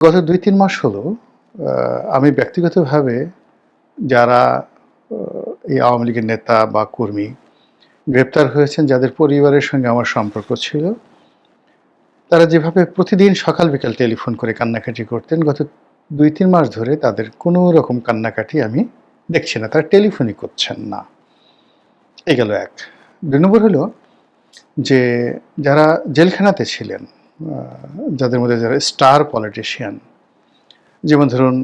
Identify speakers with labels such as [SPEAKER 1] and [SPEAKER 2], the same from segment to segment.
[SPEAKER 1] গত দুই তিন মাস হলো আমি ব্যক্তিগতভাবে যারা এই আওয়ামী লীগের নেতা বা কর্মী গ্রেপ্তার হয়েছেন, যাদের পরিবারের সঙ্গে আমার সম্পর্ক ছিল, তারা যেভাবে প্রতিদিন সকাল বিকাল টেলিফোন করে কান্নাকাটি করতেন, গত দুই তিন মাস ধরে তাদের কোনো রকম কান্নাকাটি আমি দেখছি না, তারা টেলিফোনই করছেন না। এই গেল এক। দুই নম্বর হলো যে, যারা জেলখানাতে ছিলেন যাদের মধ্যে যারা স্টার পলিটিশিয়ান, যেমন ধরুন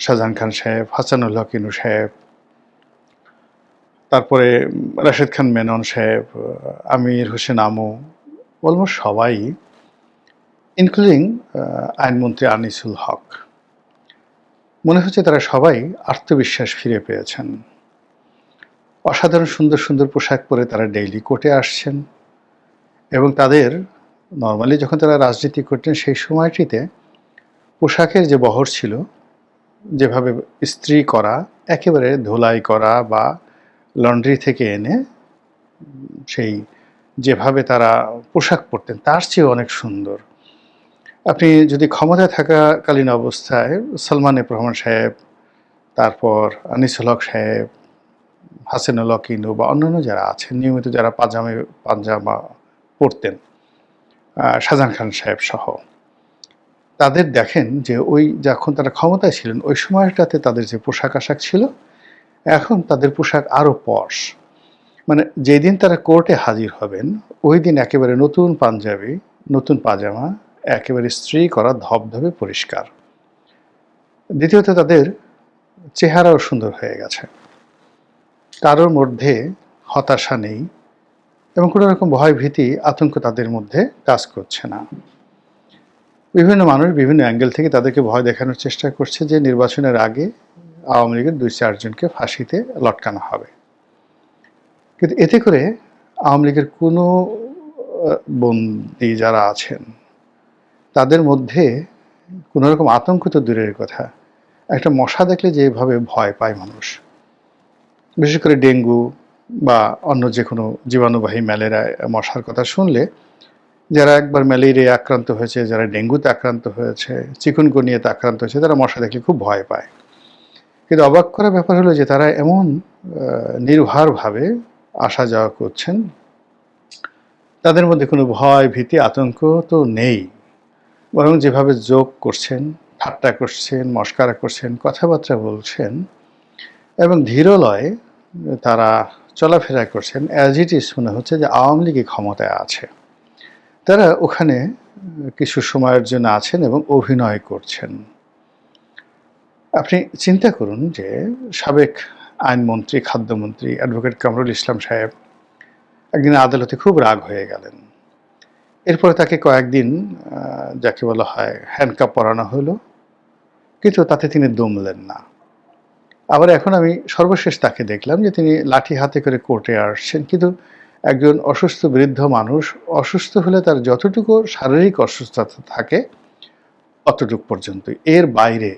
[SPEAKER 1] শাহজাহান খান সাহেব, হাসানুল হক ইনু সাহেব, তারপরে রাশেদ খান মেনন সাহেব আমির হোসেন আমু, অলমোস্ট সবাই ইনক্লুডিং আইনমন্ত্রী আনিসুল হক। মনে হচ্ছে তারা সবাই আত্মবিশ্বাস ফিরে পেয়েছেন। অসাধারণ সুন্দর সুন্দর পোশাক পরে তারা ডেইলি কোর্টে আসছেন এবং তাদের নর্মালি যখন তারা রাজনীতি করতেন, সেই সময়টিতে পোশাকের যে বহর ছিল, যেভাবে ইস্ত্রি করা, একেবারে ধোলাই করা বা লন্ড্রি থেকে এনে সেই যেভাবে তারা পোশাক পরতেন, তার চেয়ে অনেক সুন্দর। আপনি যদি ক্ষমতায় থাকাকালীন অবস্থায় সালমান রহমান সাহেব, তারপর আনিসুল হক সাহেব, হাসিনুল হক বা অন্যান্য যারা আছেন, নিয়মিত যারা পাজামে, পাঞ্জামা পরতেন শাহজাহান খান সাহেব সহ। তাদের দেখেন যে ওই যখন তারা ক্ষমতায় ছিলেন, ওই সময়টাতে তাদের যে পোশাক আশাক ছিল, এখন তাদের পোশাক আরও পশ মানে যেদিন তারা কোর্টে হাজির হবেন, ওই দিন একেবারে নতুন পাঞ্জাবি, নতুন পাজামা, একেবারে স্ত্রী করা ধবধবে পরিষ্কার। দ্বিতীয়ত তাদের চেহারাও সুন্দর হয়ে গেছে। কারোর মধ্যে হতাশা নেই এবং কোনো রকম ভয় ভীতি আতঙ্ক তাদের মধ্যে কাজ করছে না। বিভিন্ন মানুষ বিভিন্ন অ্যাঙ্গেল থেকে তাদেরকে ভয় দেখানোর চেষ্টা করছে যে নির্বাচনের আগে আওয়ামী লীগের দুই চারজনকে ফাঁসিতে লটকানো হবে। কিন্তু এতে করে আওয়ামী লীগের কোনো বন্দী যারা আছেন, তাদের মধ্যে কোনো রকম আতঙ্ক তো দূরের কথা। একটা মশা দেখলে যেভাবে ভয় পায় মানুষ। বিশেষ করে ডেঙ্গু বা অন্য যে কোনো জীবাণুবাহী ম্যালেরিয়া, মশার কথা শুনলে, যারা একবার ম্যালেরিয়া আক্রান্ত হয়েছে, যারা ডেঙ্গুতে আক্রান্ত হয়েছে চিকুনগুনিয়াতে আক্রান্ত হয়েছে, তারা মশা দেখলে খুব ভয় পায়। কিন্তু অবাক করার ব্যাপার হলো যে তারা এমন নির্ভরভাবে আসা যাওয়া করছেন, তাদের মধ্যে কোনো ভয় ভীতি, আতঙ্ক তো নেই। বরং যেভাবে যোগ করছেন, ঠাট্টা করছেন, মস্কারা করছেন, কথাবার্তা বলছেন, এবং ধীরলয়ে তারা চলাফেরা করছেন অ্যাজ ইট ইজ মনে হচ্ছে যে আওয়ামী লীগই ক্ষমতায় আছে। তারা ওখানে কিছু সময়ের জন্য আছেন এবং অভিনয় করছেন। আপনি চিন্তা করুন যে সাবেক আইনমন্ত্রী, খাদ্যমন্ত্রী অ্যাডভোকেট কামরুল ইসলাম সাহেব একদিন আদালতে খুব রাগ হয়ে গেলেন। এরপরে তাকে কয়েকদিন যাকে বলা হয়, হ্যান্ডকাপ পরানো হলো, কিন্তু তাতে তিনি দমলেন না। আবার এখন আমি সর্বশেষ তাকে দেখলাম যে তিনি লাঠি হাতে করে কোর্টে আসছেন। কিন্তু একজন অসুস্থ বৃদ্ধ মানুষ অসুস্থ হলে তার যতটুকু শারীরিক অসুস্থতা থাকে, অতটুকু পর্যন্ত। এর বাইরে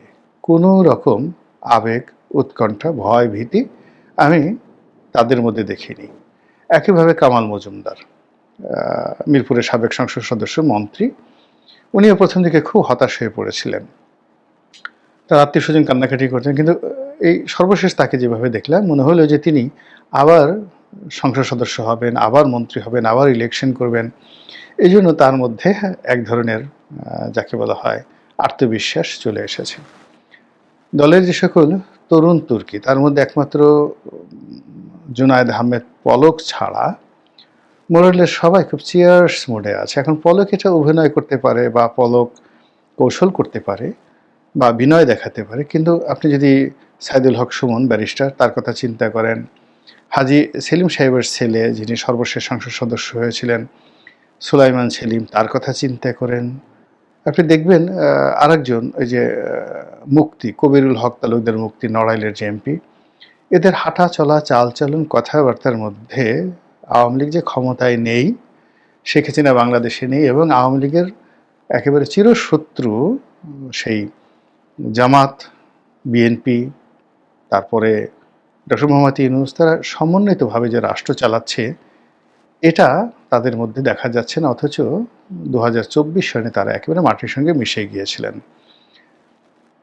[SPEAKER 1] কোনো রকম আবেগ, উৎকণ্ঠা ভয় ভীতি আমি তাদের মধ্যে দেখিনি। একইভাবে কামাল মজুমদার মিরপুরের সাবেক সংসদ সদস্য, মন্ত্রী। উনিও প্রথম দিকে খুব হতাশ হয়ে পড়েছিলেন। তার আত্মীয় স্বজন কান্নাকাটি করতেন কিন্তু এই সর্বশেষ তাকে যেভাবে দেখলাম, মনে হলো যে তিনি আবার সংসদ সদস্য হবেন, আবার মন্ত্রী হবেন, আবার ইলেকশন করবেন। এই জন্য তার মধ্যে এক ধরনের যাকে বলা হয় আত্মবিশ্বাস চলে এসেছে। দলের যে সকল তরুণ তুর্কি, তার মধ্যে একমাত্র জুনায়দ আহমেদ পলক ছাড়া মোরালের সবাই খুব চিয়ার্স মোডে আছে। এখন পলক এটা অভিনয় করতে পারে বা পলক কৌশল করতে পারে বা বিনয় দেখাতে পারে, কিন্তু আপনি যদি সাইদুল হক সুমন, ব্যারিস্টার, তার কথা চিন্তা করেন। হাজি সেলিম সাহেবের ছেলে যিনি সর্বশেষ সংসদ সদস্য হয়েছিলেন, সুলাইমান সেলিম, তার কথা চিন্তা করেন। আপনি দেখবেন আরেকজন, ওই যে মুক্তি, কবিরুল হক তালুকদের মুক্তি, নড়াইলের যে এমপি, এদের হাঁটা চলা চালচলন কথাবার্তার মধ্যে আওয়ামী লীগ যে ক্ষমতায় নেই, শেখ হাসিনা বাংলাদেশে নেই এবং আওয়ামী লীগের একেবারে চিরশত্রু সেই জামাত, বিএনপি তারপরে ডক্টর মোহাম্মদ ইউনুস তারা সমন্বিতভাবে যে রাষ্ট্র চালাচ্ছে, এটা তাদের মধ্যে দেখা যাচ্ছে না, অথচ দু হাজার চব্বিশ সনে তারা একেবারে মাটির সঙ্গে মিশে গিয়েছিলেন।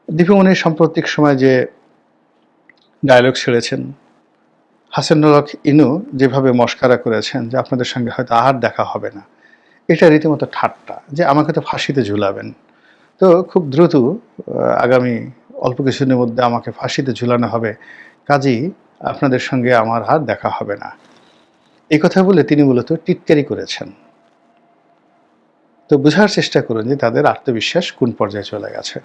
[SPEAKER 1] দীপমণির সাম্প্রতিক সময় যে ডায়লগ ছেড়েছেন হাসানুল ইনু যেভাবে মস্কারা করেছেন যে আপনাদের সঙ্গে হয়তো আর দেখা হবে না, এটা রীতিমতো ঠাট্টা, যে আমাকে তো ফাঁসিতে ঝুলাবেন। তো খুব দ্রুত আগামী অল্প কিছুদিনের মধ্যে আমাকে ফাঁসিতে ঝুলানো হবে। কাজেই আপনাদের সঙ্গে আমার আর দেখা হবে না। এই কথা বলে তিনি মূলত টিটকারি করেছেন। তো বোঝার চেষ্টা করুন যে তাদের আত্মবিশ্বাস কোন পর্যায়ে চলে গেছে।